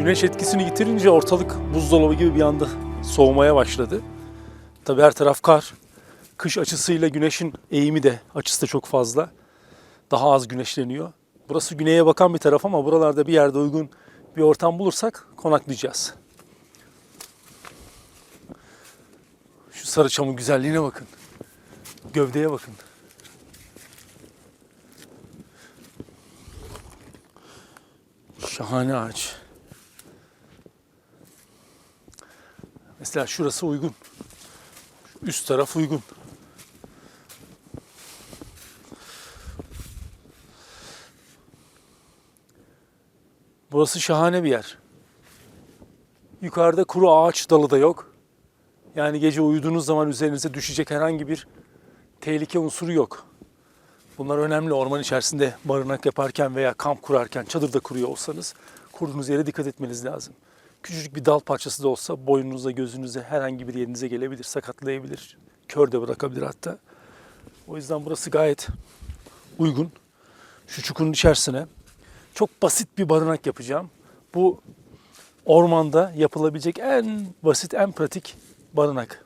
Güneş etkisini yitirince ortalık buzdolabı gibi bir anda soğumaya başladı. Tabii her taraf kar. Kış açısıyla güneşin eğimi de açısı da çok fazla. Daha az güneşleniyor. Burası güneye bakan bir taraf ama buralarda bir yerde uygun bir ortam bulursak konaklayacağız. Şu sarı çamın güzelliğine bakın. Gövdeye bakın. Şahane ağaç. Mesela şurası uygun. Üst taraf uygun. Burası şahane bir yer. Yukarıda kuru ağaç dalı da yok. Yani gece uyuduğunuz zaman üzerinize düşecek herhangi bir tehlike unsuru yok. Bunlar önemli. Orman içerisinde barınak yaparken veya kamp kurarken, çadırda kuruyor olsanız kurduğunuz yere dikkat etmeniz lazım. Küçücük bir dal parçası da olsa boynunuza, gözünüze, herhangi bir yerinize gelebilir, sakatlayabilir. Kör de bırakabilir hatta. O yüzden burası gayet uygun. Şu çukurun içerisine çok basit bir barınak yapacağım. Bu ormanda yapılabilecek en basit, en pratik barınak.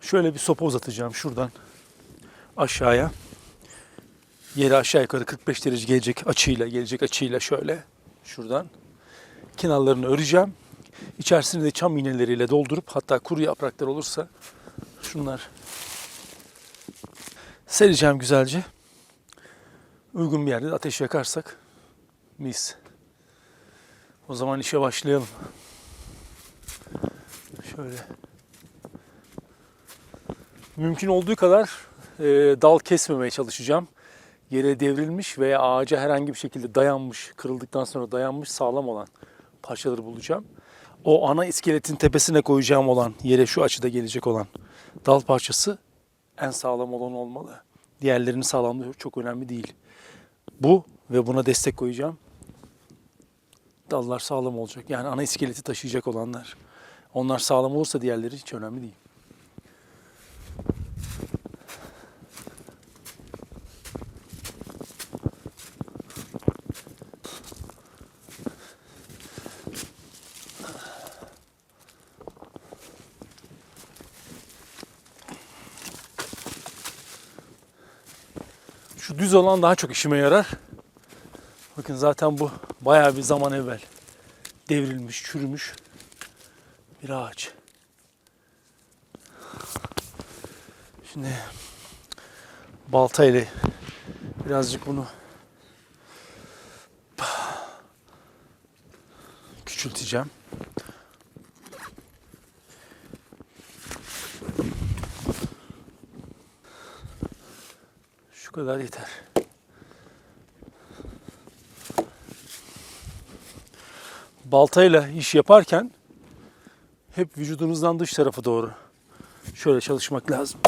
Şöyle bir sopa uzatacağım şuradan aşağıya. Yeri aşağı yukarı 45 derece gelecek açıyla, gelecek açıyla şöyle şuradan kenarlarını öreceğim. İçerisini de çam iğneleriyle doldurup hatta kuru yapraklar olursa şunlar sereceğim güzelce. Uygun bir yerde de ateş yakarsak mis. O zaman işe başlayalım. Şöyle. Mümkün olduğu kadar e, dal kesmemeye çalışacağım. Yere devrilmiş veya ağaca herhangi bir şekilde dayanmış, kırıldıktan sonra dayanmış sağlam olan parçaları bulacağım. O ana iskeletin tepesine koyacağım olan, yere şu açıda gelecek olan dal parçası en sağlam olan olmalı. Diğerlerinin sağlamlığı çok önemli değil. Bu ve buna destek koyacağım. Dallar sağlam olacak. Yani ana iskeleti taşıyacak olanlar. Onlar sağlam olursa diğerleri hiç önemli değil. Şu düz olan daha çok işime yarar. Bakın zaten bu bayağı bir zaman evvel devrilmiş, çürümüş bir ağaç. Şimdi balta ile birazcık bunu küçülteceğim. Kadar yeter. Baltayla iş yaparken hep vücudunuzdan dış tarafa doğru şöyle çalışmak lazım.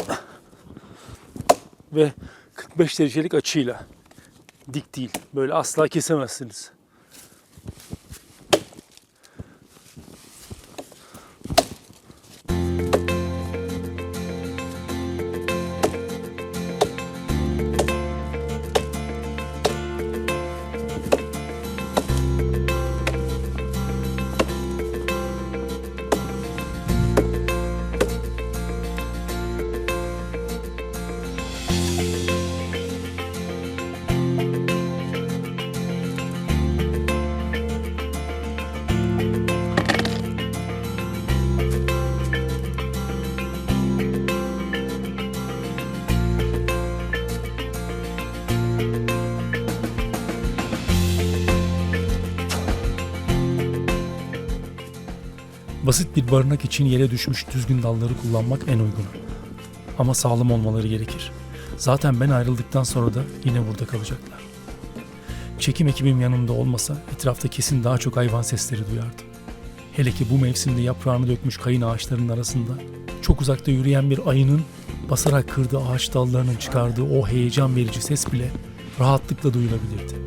Ve 45 derecelik açıyla dik değil. Böyle asla kesemezsiniz. Basit bir barınak için yere düşmüş düzgün dalları kullanmak en uygunu. Ama sağlam olmaları gerekir. Zaten ben ayrıldıktan sonra da yine burada kalacaklar. Çekim ekibim yanımda olmasa etrafta kesin daha çok hayvan sesleri duyardım. Hele ki bu mevsimde yaprağını dökmüş kayın ağaçlarının arasında çok uzakta yürüyen bir ayının basarak kırdığı ağaç dallarının çıkardığı o heyecan verici ses bile rahatlıkla duyulabilirdi.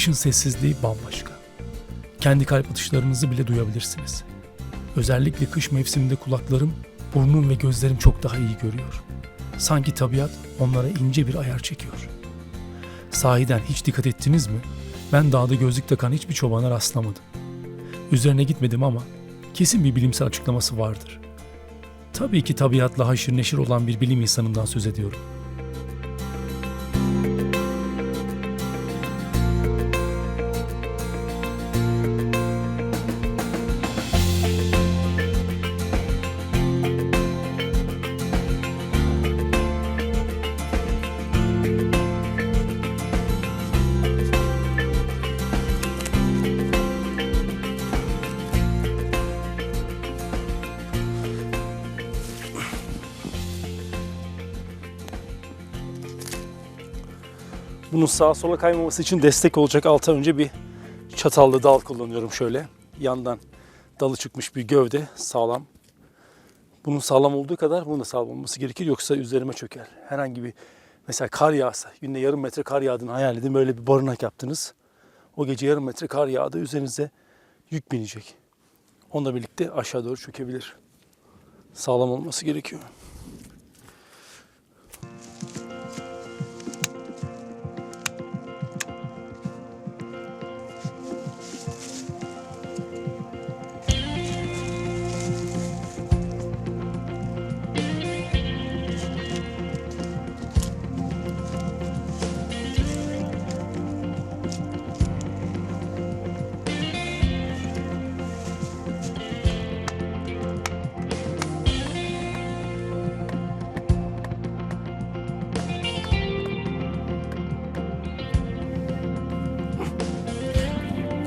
Kışın sessizliği bambaşka. Kendi kalp atışlarınızı bile duyabilirsiniz. Özellikle kış mevsiminde kulaklarım, burnum ve gözlerim çok daha iyi görüyor. Sanki tabiat onlara ince bir ayar çekiyor. Sahiden hiç dikkat ettiniz mi? Ben dağda gözlük takan hiçbir çobana rastlamadım. Üzerine gitmedim ama kesin bir bilimsel açıklaması vardır. Tabii ki tabiatla haşır neşir olan bir bilim insanından söz ediyorum. Bunun sağa sola kaymaması için destek olacak alta önce bir çatallı dal kullanıyorum şöyle. Yandan dalı çıkmış bir gövde sağlam. Bunun sağlam olduğu kadar bunun da sağlam olması gerekir yoksa üzerime çöker. Herhangi bir mesela kar yağsa günde yarım metre kar yağdığını hayal edin böyle bir barınak yaptınız. O gece yarım metre kar yağdı üzerinize yük binecek. Onunla birlikte aşağı doğru çökebilir. Sağlam olması gerekiyor.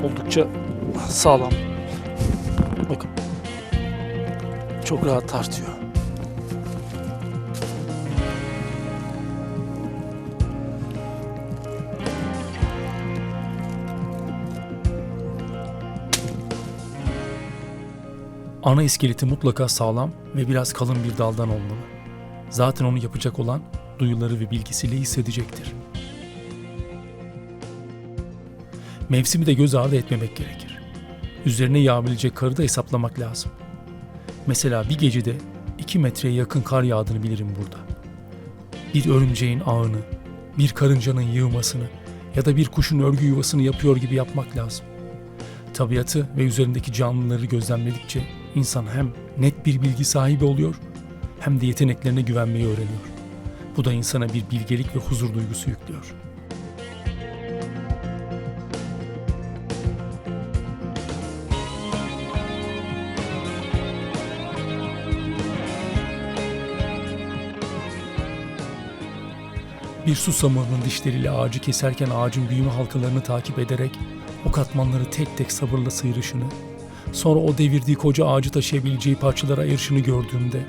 Oldukça sağlam. Bakın. Çok rahat tartıyor. Ana iskeleti mutlaka sağlam ve biraz kalın bir daldan olmalı. Zaten onu yapacak olan duyuları ve bilgisiyle hissedecektir. Mevsimi de göz ardı etmemek gerekir. Üzerine yağabilecek karı da hesaplamak lazım. Mesela bir gecede 2 metreye yakın kar yağdığını bilirim burada. Bir örümceğin ağını, bir karıncanın yığmasını ya da bir kuşun örgü yuvasını yapıyor gibi yapmak lazım. Tabiatı ve üzerindeki canlıları gözlemledikçe insan hem net bir bilgi sahibi oluyor hem de yeteneklerine güvenmeyi öğreniyor. Bu da insana bir bilgelik ve huzur duygusu yüklüyor. Bir susamağının dişleriyle ağacı keserken ağacın büyüme halkalarını takip ederek o katmanları tek tek sabırla sıyırışını, sonra o devirdiği koca ağacı taşıyabileceği parçalara ayırışını gördüğümde,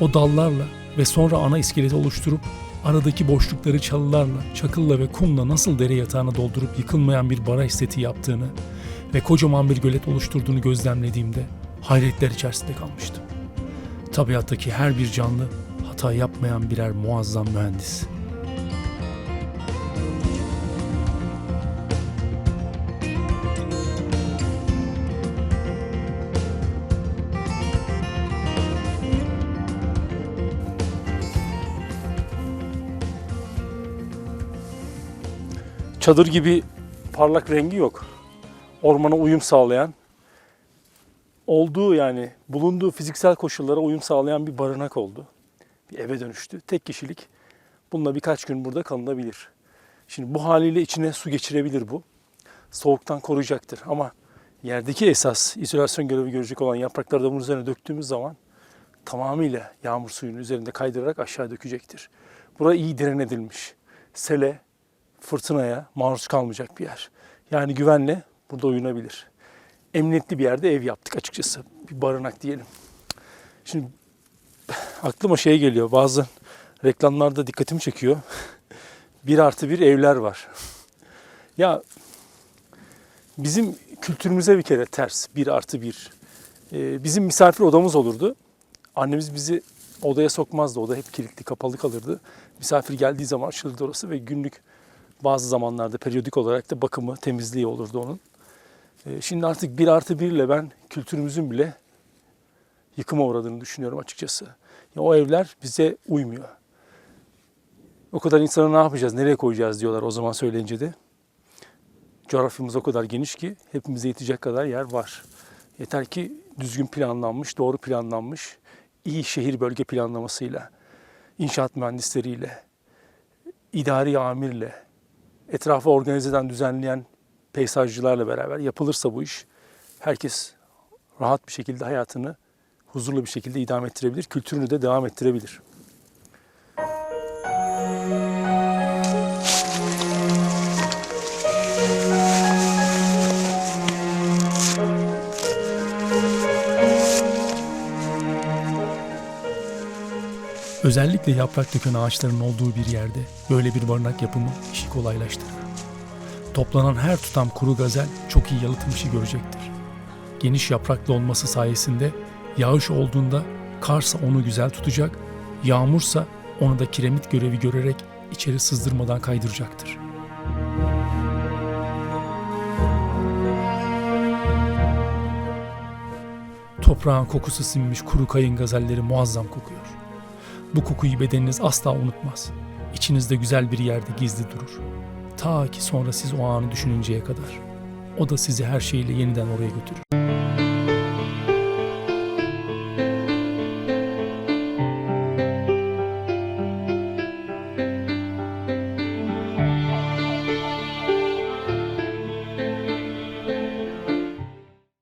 o dallarla ve sonra ana iskeleti oluşturup aradaki boşlukları çalılarla, çakılla ve kumla nasıl dere yatağına doldurup yıkılmayan bir baraj seti yaptığını ve kocaman bir gölet oluşturduğunu gözlemlediğimde hayretler içerisinde kalmıştım. Tabiattaki her bir canlı hata yapmayan birer muazzam mühendis.'' Çadır gibi parlak rengi yok. Ormana uyum sağlayan, olduğu yani bulunduğu fiziksel koşullara uyum sağlayan bir barınak oldu. Bir eve dönüştü. Tek kişilik. Bununla birkaç gün burada kalınabilir. Şimdi bu haliyle içine su geçirebilir bu. Soğuktan koruyacaktır ama yerdeki esas izolasyon görevi görecek olan yaprakları da bunun üzerine döktüğümüz zaman tamamıyla yağmur suyunu üzerinde kaydırarak aşağı dökecektir. Bura iyi drenedilmiş. Sele, fırtınaya maruz kalmayacak bir yer. Yani güvenle burada uyunabilir. Emniyetli bir yerde ev yaptık açıkçası. Bir barınak diyelim. Şimdi aklıma şey geliyor. Bazı reklamlarda dikkatimi çekiyor. bir artı bir evler var. ya bizim kültürümüze bir kere ters. Bir artı bir. Ee, bizim misafir odamız olurdu. Annemiz bizi odaya sokmazdı. Oda hep kilitli, kapalı kalırdı. Misafir geldiği zaman açılırdı orası ve günlük bazı zamanlarda periyodik olarak da bakımı, temizliği olurdu onun. Ee, Şimdi artık bir artı bir ile ben kültürümüzün bile yıkıma uğradığını düşünüyorum açıkçası. Ya o evler bize uymuyor. O kadar insana ne yapacağız, nereye koyacağız diyorlar o zaman söyleyince de. Coğrafyamız o kadar geniş ki hepimize yetecek kadar yer var. Yeter ki düzgün planlanmış, doğru planlanmış, iyi şehir bölge planlamasıyla, inşaat mühendisleriyle, idari amirle, etrafı organize eden, düzenleyen peyzajcılarla beraber yapılırsa bu iş, herkes rahat bir şekilde hayatını huzurlu bir şekilde idame ettirebilir, kültürünü de devam ettirebilir. Özellikle yaprak döken ağaçların olduğu bir yerde böyle bir barınak yapımı işi kolaylaştırır. Toplanan her tutam kuru gazel çok iyi yalıtım işi görecektir. Geniş yapraklı olması sayesinde yağış olduğunda karsa onu güzel tutacak, yağmursa onu da kiremit görevi görerek içeri sızdırmadan kaydıracaktır. Toprağın kokusu sinmiş kuru kayın gazelleri muazzam kokuyor. Bu kokuyu bedeniniz asla unutmaz. İçinizde güzel bir yerde gizli durur. Ta ki sonra siz o anı düşününceye kadar. O da sizi her şeyle yeniden oraya götürür.